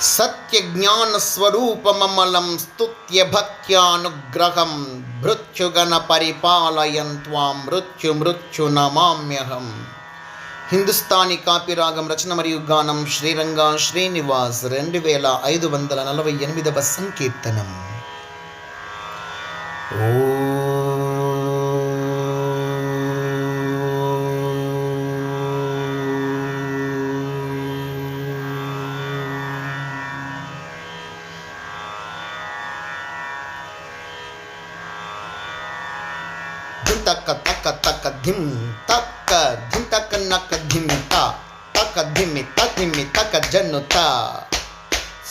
సత్యజ్ఞానస్వరూపమమలం స్తుత్య భక్త్యానుగ్రహం భృత్యుగణ పరిపాలయం త్వాం మృత్యు మృత్యు నమామ్యహం హిందుస్థానీ కాపిరాగం రచన మరియు గానం శ్రీరంగా శ్రీనివాస్ రెండు వేల ఐదు వందల నలభై ఎనిమిదవ సంకీర్తనం. ఓ తక్క తక్క తక్క ధిమ్ తక్క ధిమ్ తక్క నక్క ధిమ్ త తక్క ధిమి త ధిమి తక్క త.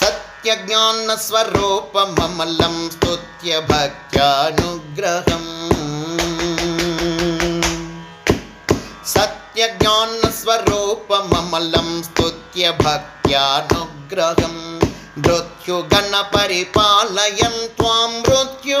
సత్య జ్ఞాన స్వరూపమమలం స్తుత్య భక్త్యానుగ్రహం. సత్య జ్ఞాన స్వరూపమమలం స్తుత్య భక్త్యానుగ్రహం. మృత్యుగణ పరిపాలయం త్వాం మృత్యు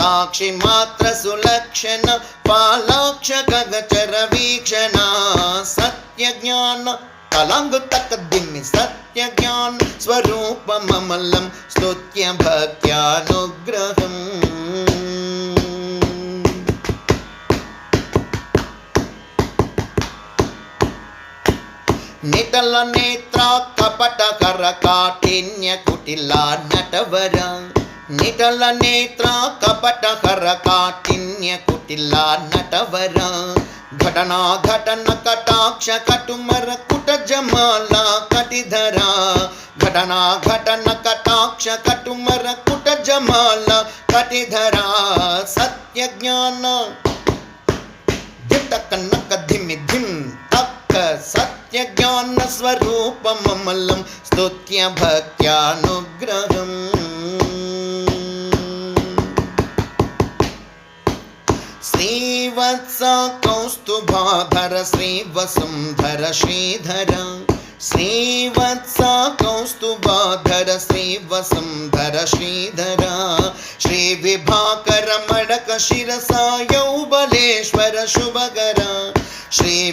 సాక్షి మాత్ర సులక్షణ పాలాక్ష గగచర వీక్షణ సత్య జ్ఞాన కలాంగు తక్క దిమ్మి సత్య జ్ఞాన స్వరూపమమలం స్తుత్య భక్త్యానుగ్రహం. నితల నేత్ర కపట కర కాఠిన్య కుటిల నటవరా. నిటల నేత్ర కపట హర కాఠిన్య కుటిల నటవర. ఘటనా ఘటన కటాక్ష కటుమర కుట జమాల కటిధర. ఘటనా ఘటన కటాక్ష కటుమర కుట జమాల కటిధర. సత్య జ్ఞాన దిత కన్నక ధిమి ధిమ్ తక్క సత్య జ్ఞాన స్వరూపమమలం స్తుత్య భక్త్యానుగ్రహం. श्रीवत्स कौस्तु भा धरसे वसुधर श्रीधरा श्रीवत्स कौस्तु भा धरसे वसुं धर श्रीधरा श्री विभाकरमडक शिरसायौ भलेश्वर शुभगरा। श्री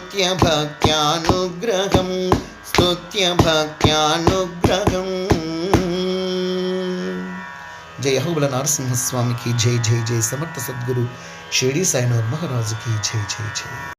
స్తుత్య భక్త్యానుగ్రహం స్తుత్య భక్త్యానుగ్రహం జయ హుబల నరసింహస్వామికి జై జై జై సమర్థ సద్గురు షిరిడి సాయినాథ్ మహారాజుకి జై జై జై